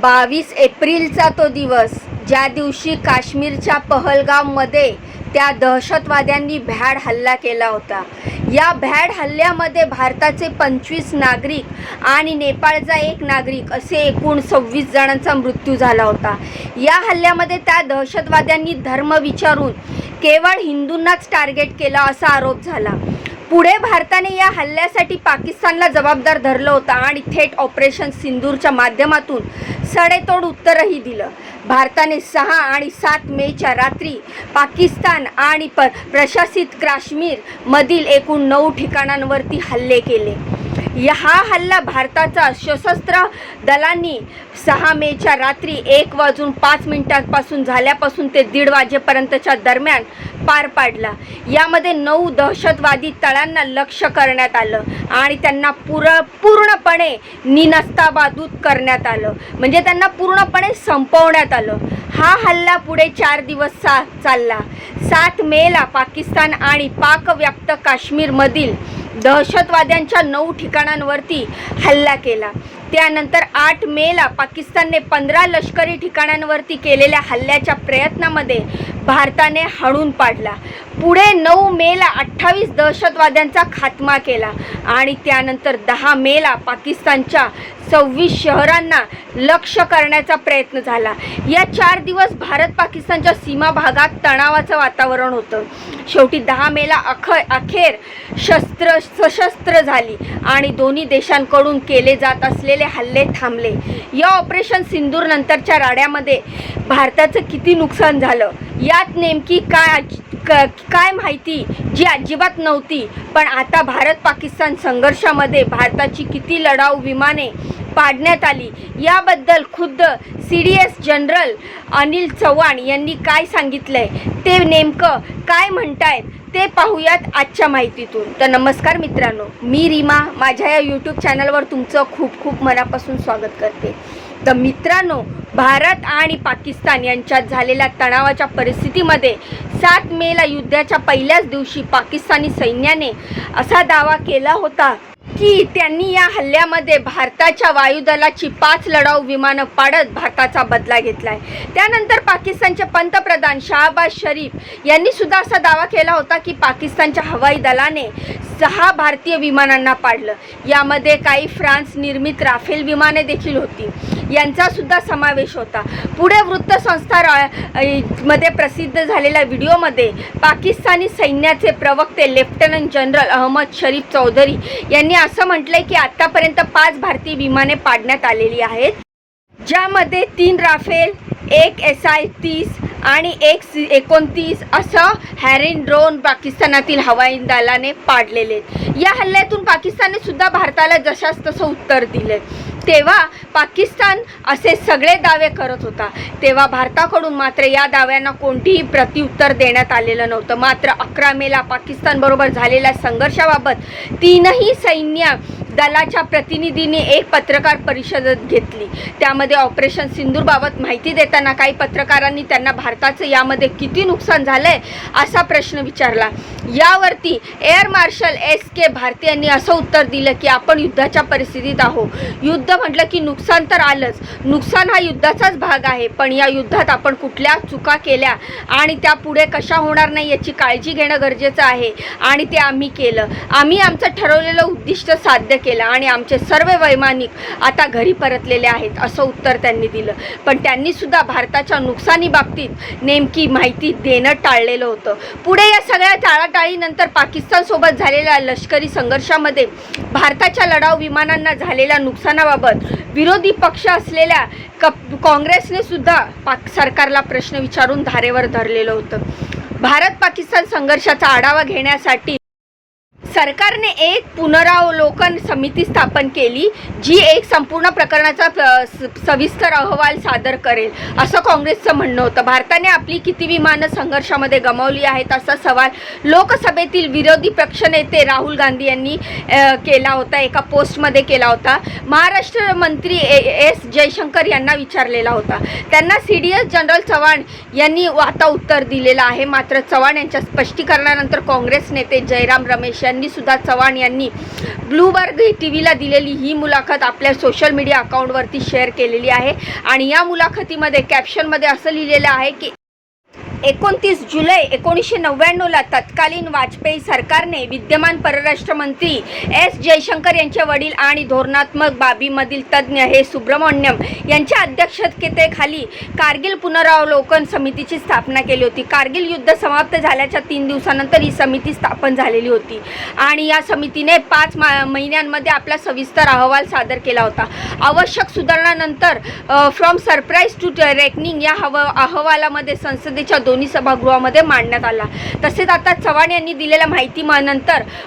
बावीस एप्रिलचा तो दिवस. ज्या दिवशी काश्मीरच्या पहलगाममध्ये त्या दहशतवाद्यांनी भ्याड हल्ला केला होता. या भ्याड हल्ल्यामध्ये भारताचे पंचवीस नागरिक आणि नेपाळचा एक नागरिक असे एकूण सव्वीस जणांचा मृत्यू झाला होता. या हल्ल्यामध्ये त्या दहशतवाद्यांनी धर्म विचारून केवळ हिंदूंनाच टार्गेट केला असा आरोप झाला. पुढे भारताने या हल्ल्यासाठी पाकिस्तानला जबाबदार धरलं होतं आणि थेट ऑपरेशन सिंदूरच्या माध्यमातून सडेतोड उत्तरही दिलं. भारताने सहा आणि सात मेच्या रात्री पाकिस्तान आणि प प्रशासित काश्मीरमधील एकूण नऊ ठिकाणांवरती हल्ले केले. हा हल्ला भारताचा सशस्त्र दलांनी सहा मेच्या रात्री एक वाजून पाच मिनिटांपासून झाल्यापासून ते दीड वाजेपर्यंतच्या दरम्यान पार पाडला. यामध्ये नऊ दहशतवादी तळांना लक्ष करण्यात आलं आणि त्यांना पुर पूर्णपणे निनस्ताबादूत करण्यात आलं. म्हणजे त्यांना पूर्णपणे संपवण्यात आलं. हा हल्ला पुढे चार दिवस सा चालला. सात मेला पाकिस्तान आणि पाकव्याप्त काश्मीरमधील दहशतवाद्यांच्या नऊ ठिकाणांवरती हल्ला केला. त्यानंतर आठ मेला पाकिस्तानने पंधरा लष्करी ठिकाणांवरती केलेल्या हल्ल्याच्या प्रयत्नामध्ये भारताने हाणून पाडला. पुढे नऊ मेला अठ्ठावीस दहशतवाद्यांचा खात्मा केला आणि त्यानंतर दहा मेला पाकिस्तानच्या सव्वीस शहरांना लक्ष करण्याचा प्रयत्न झाला. या चार दिवस भारत पाकिस्तानच्या सीमा भागात तणावाचं वातावरण होतं. शेवटी दहा मेला अख अखेर शस्त्र सशस्त्र झाली आणि दोन्ही देशांकडून केले जात असलेले हल्ले थांबले. या ऑपरेशन सिंदूर नंतरच्या राड्यामध्ये भारताचं किती नुकसान झालं? यात नेमकी काय क- काय माहिती जी अजिबात नव्हती. पण आता भारत पाकिस्तान संघर्षामध्ये भारताची किती लढाऊ विमाने पाडण्यात आली याबद्दल खुद्द C D S general Anil Chavan यांनी काय सांगितलंय ते नेमकं काय म्हणतायत ते पाहूयात आजच्या माहितीतून. तर नमस्कार मित्रांनो मी रीमा माझ्या या यूट्यूब चॅनलवर तुमचं खूप खूप मनापासून स्वागत करते. तर मित्रांनो भारत आणि पाकिस्तान यांच्यात झालेल्या तणावाच्या परिस्थितीमध्ये सात मेला युद्धाच्या पहिल्याच दिवशी पाकिस्तानी सैन्याने असा दावा केला होता की त्यांनी या हल्ल्यामध्ये भारताच्या वायुदलाची पाच लढाऊ विमानं पाडत भारताचा बदला घेतलाय. त्यानंतर पाकिस्तानचे पंतप्रधान शहाबाज शरीफ यांनी सुद्धा असा दावा केला होता की पाकिस्तानच्या हवाई दलाने सहा भारतीय विमानांना पाडलं. यामध्ये काही फ्रान्स निर्मित राफेल विमाने देखील होती. यांचा सुद्धा समावेश होता. पुढे वृत्तसंस्था रा- मध्ये प्रसिद्ध झालेल्या व्हिडिओमध्ये पाकिस्तानी सैन्याचे प्रवक्ते लेफ्टनंट जनरल अहमद शरीफ चौधरी यांनी असं म्हटलंय की आतापर्यंत पाच भारतीय विमाने पाडण्यात आलेली आहेत. ज्यामध्ये तीन राफेल एक एस आय तीस आणि एक सी एकोणतीस असं हॅरिन ड्रोन पाकिस्तानातील हवाई दलाने पाडलेले आहेत. या हल्ल्यातून पाकिस्तानने सुद्धा भारताला जशास तसं उत्तर दिले तेव्हा पाकिस्तान असे सगळे दावे करत होता. तेव्हा भारताकडून मात्र या दाव्यांना कोणतीही प्रत्युत्तर देण्यात आलेलं नव्हतं. मात्र अकरा मेला पाकिस्तानबरोबर झालेल्या संघर्षाबाबत तीनही सैन्य दलाच्या प्रतिनिधींनी एक पत्रकार परिषद घेतली. त्यामध्ये ऑपरेशन सिंदूरबाबत माहिती देताना काही पत्रकारांनी त्यांना भारताचं यामध्ये किती नुकसान झालंय असा प्रश्न विचारला. यावरती air marshal S K Bharti यांनी असं उत्तर दिलं की आपण युद्धाच्या परिस्थितीत आहोत. युद्ध म्हटलं की नुकसान तर आलंच. नुकसान हा युद्धाचाच भाग आहे. पण या युद्धात आपण कुठल्या चुका केल्या आणि त्या पुढे कशा होणार नाही याची काळजी घेणं गरजेचं आहे आणि ते आम्ही केलं. आम्ही आमचं ठरवलेलं उद्दिष्ट साध्य केलं आणि आमचे सर्व वैमानिक आता घरी परतलेले आहेत असं उत्तर त्यांनी दिलं. पण त्यांनीसुद्धा भारताच्या नुकसानीबाबतीत नेमकी माहिती देणं टाळलेलं होतं. पुढे या सगळ्या टाळाटाळीनंतर पाकिस्तानसोबत झालेल्या लष्करी संघर्षामध्ये भारताच्या लढाऊ विमानांना झालेल्या नुकसानाबाबत विरोधी पक्ष असलेल्या कप काँग्रेसने सुद्धा पाक सरकारला प्रश्न विचारून धारेवर धरलेलं होतं. भारत पाकिस्तान संघर्षाचा आढावा घेण्यासाठी सरकारने एक पुनरावलोकन समिती स्थापन केली जी एक संपूर्ण प्रकरणाचा स- सविस्तर अहवाल सादर करेल असं काँग्रेसचं म्हणणं होतं. भारताने आपली किती विमानं संघर्षामध्ये गमावली आहेत असा सवाल लोकसभेतील विरोधी पक्षनेते राहुल गांधी यांनी केला होता एका पोस्टमध्ये केला होता. महाराष्ट्र मंत्री ए एस जयशंकर यांना विचारलेला होता. त्यांना C D S general Chavan यांनी आता उत्तर दिलेलं आहे. मात्र चव्हाण यांच्या स्पष्टीकरणानंतर काँग्रेस नेते जयराम रमेश यांनी यांनी सुद्धा चव्हाण यांनी ब्लूबर्ग टी व्हीला दिलेली ही मुलाखत आपल्या सोशल मीडिया अकाउंटवरती शेअर केलेली आहे. आणि या मुलाखतीमध्ये कॅप्शनमध्ये असं लिहिलेलं आहे की एकोणतीस जुलै एकोणीसशे नव्याण्णवला तत्कालीन वाजपेयी सरकारने विद्यमान परराष्ट्र मंत्री एस जयशंकर यांचे वडील आणि धोरणात्मक बाबीमधील तज्ज्ञ हे सुब्रमण्यम यांच्या अध्यक्षतेखाली कारगिल पुनरावलोकन समितीची स्थापना केली होती. कारगिल युद्ध समाप्त झाल्याच्या तीन दिवसानंतर ही समिती स्थापन झालेली होती आणि या समितीने पाच मा महिन्यांमध्ये आपला सविस्तर अहवाल सादर केला होता. आवश्यक सुधारणानंतर फ्रॉम सरप्राईज टू रेकनिंग या हव अहवालामध्ये संसदेच्या दोन्ही सभागृहामध्ये मांडण्यात आला. तसेच आता चव्हाण यांनी दिलेल्या माहिती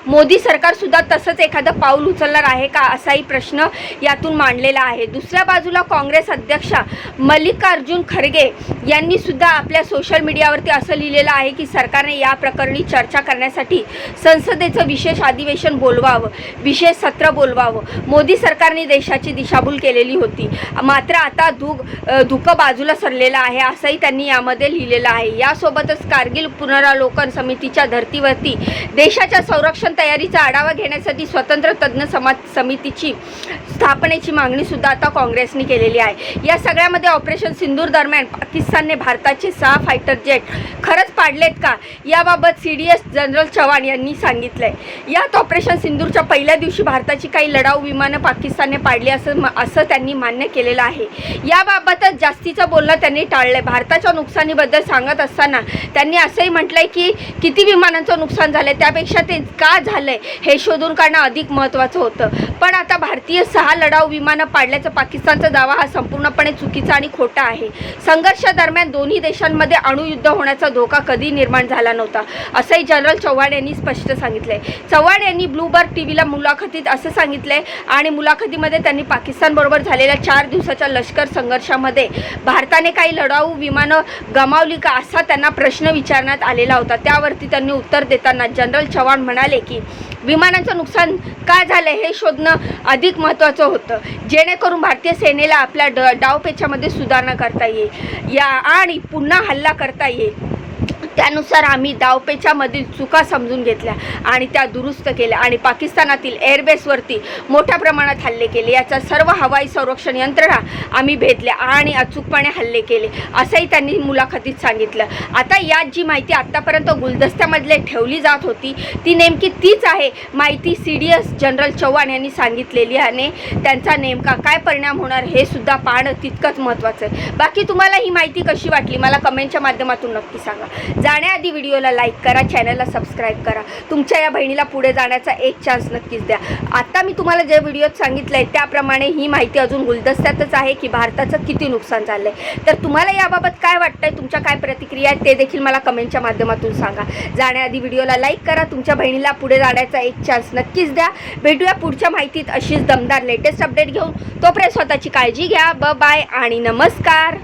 मोदी सरकारसुद्धा तसंच एखादं पाऊल उचलणार आहे का असाही प्रश्न यातून मांडलेला आहे. दुसऱ्या बाजूला काँग्रेस अध्यक्षा मल्लिकार्जुन खरगे यांनी सुद्धा आपल्या सोशल मीडियावरती असं लिहिलेलं आहे की सरकारने या प्रकरणी चर्चा करण्यासाठी संसदेचं विशेष अधिवेशन बोलवावं विशेष सत्र बोलवावं. मोदी सरकारने देशाची दिशाभूल केलेली होती. मात्र आता धुक धुकं बाजूला सरलेलं आहे असंही त्यांनी यामध्ये लिहिलेलं आहे. यासोबतच कारगिल पुनरावलोकन समितीच्या धर्तीवरती देशाच्या संरक्षण तयारीचा आढावा घेण्यासाठी स्वतंत्र तज्ज्ञ समाज समितीची स्थापनेची मागणीसुद्धा आता काँग्रेसने केलेली आहे. या सगळ्यामध्ये ऑपरेशन सिंदूर दरम्यान पाकिस्तानने भारताचे सहा फायटर जेट खरंच पाडलेत का? याबाबत C D S general Chavan यांनी सांगितलंय. यात ऑपरेशन सिंदूरच्या पहिल्या दिवशी भारताची काही लढाऊ विमानं पाकिस्तानने पाडली असं असं त्यांनी मान्य केलेलं आहे. याबाबतच जास्तीचं बोलणं त्यांनी टाळलंय. भारताच्या नुकसानीबद्दल सांगत असताना त्यांनी असंही म्हटलंय की किती विमानांचं नुकसान झालंय त्यापेक्षा ते का झालंय हे शोधून काढणं अधिक महत्त्वाचं होतं. पण आता भारतीय सहा लढाऊ विमानं पाडल्याचा पाकिस्तानचा दावा हा संपूर्णपणे चुकीचा आणि खोटा आहे. संघर्षादरम्यान दोन्ही देशांमध्ये अणुयुद्ध होण्याचा धोका कधी निर्माण झाला नव्हता असंही जनरल चव्हाण यांनी स्पष्ट सांगितलंय. चव्हाण यांनी ब्लूबर्ग टी व्हीला मुलाखतीत असं सांगितलंय आणि मुलाखतीमध्ये त्यांनी पाकिस्तानबरोबर झालेल्या चार दिवसाच्या लष्कर संघर्षामध्ये भारताने काही लढाऊ विमानं गमावली का असं त्यांना प्रश्न विचारण्यात आलेला होता. त्यावरती त्यांनी उत्तर देताना जनरल चव्हाण म्हणाले की विमानाचं नुकसान का झालं हे शोधणं अधिक महत्त्वाचं होतं. जेणेकरून भारतीय सेनेला आपल्या ड डावपेचामध्ये सुधारणा करता येईल. या आणि पुन्हा हल्ला करता येईल. त्यानुसार आम्ही डावपेचामधील चुका समजून घेतल्या आणि त्या दुरुस्त केल्या. आणि पाकिस्तानातील एअरबेसवरती मोठ्या प्रमाणात हल्ले केले. याचा सर्व हवाई संरक्षण यंत्रणा आम्ही भेटल्या आणि अचूकपणे हल्ले केले असंही त्यांनी मुलाखतीत सांगितलं. आता यात जी माहिती आत्तापर्यंत गुलदस्त्यामधले ठेवली जात होती ती नेमकी तीच आहे माहिती C D S general Chavan यांनी सांगितलेली आणि त्यांचा नेमका काय परिणाम होणार हे सुद्धा पाहणं तितकंच महत्त्वाचं आहे. बाकी तुम्हाला ही माहिती कशी वाटली? मला कमेंटच्या माध्यमातून नक्की सांगा. जाण्याआधी व्हिडिओला लाईक करा चॅनलला सबस्क्राईब करा. तुमच्या या बहिणीला पुढे जाण्याचा एक चान्स नक्कीच द्या. आता मी तुम्हाला जे व्हिडिओत सांगितलं आहे त्याप्रमाणे ही माहिती अजून गुलदस्त्यातच आहे की भारताचं किती नुकसान झालं आहे तर तुम्हाला याबाबत काय वाटतंय? तुमच्या काय प्रतिक्रिया आहेत ते देखील मला कमेंटच्या माध्यमातून सांगा. जाण्याआधी व्हिडिओला लाईक करा तुमच्या बहिणीला पुढे जाण्याचा एक चान्स नक्कीच द्या. भेटूया पुढच्या माहितीत अशीच दमदार लेटेस्ट अपडेट घेऊन. तोपर्यंत स्वतःची काळजी घ्या. ब बाय आणि नमस्कार.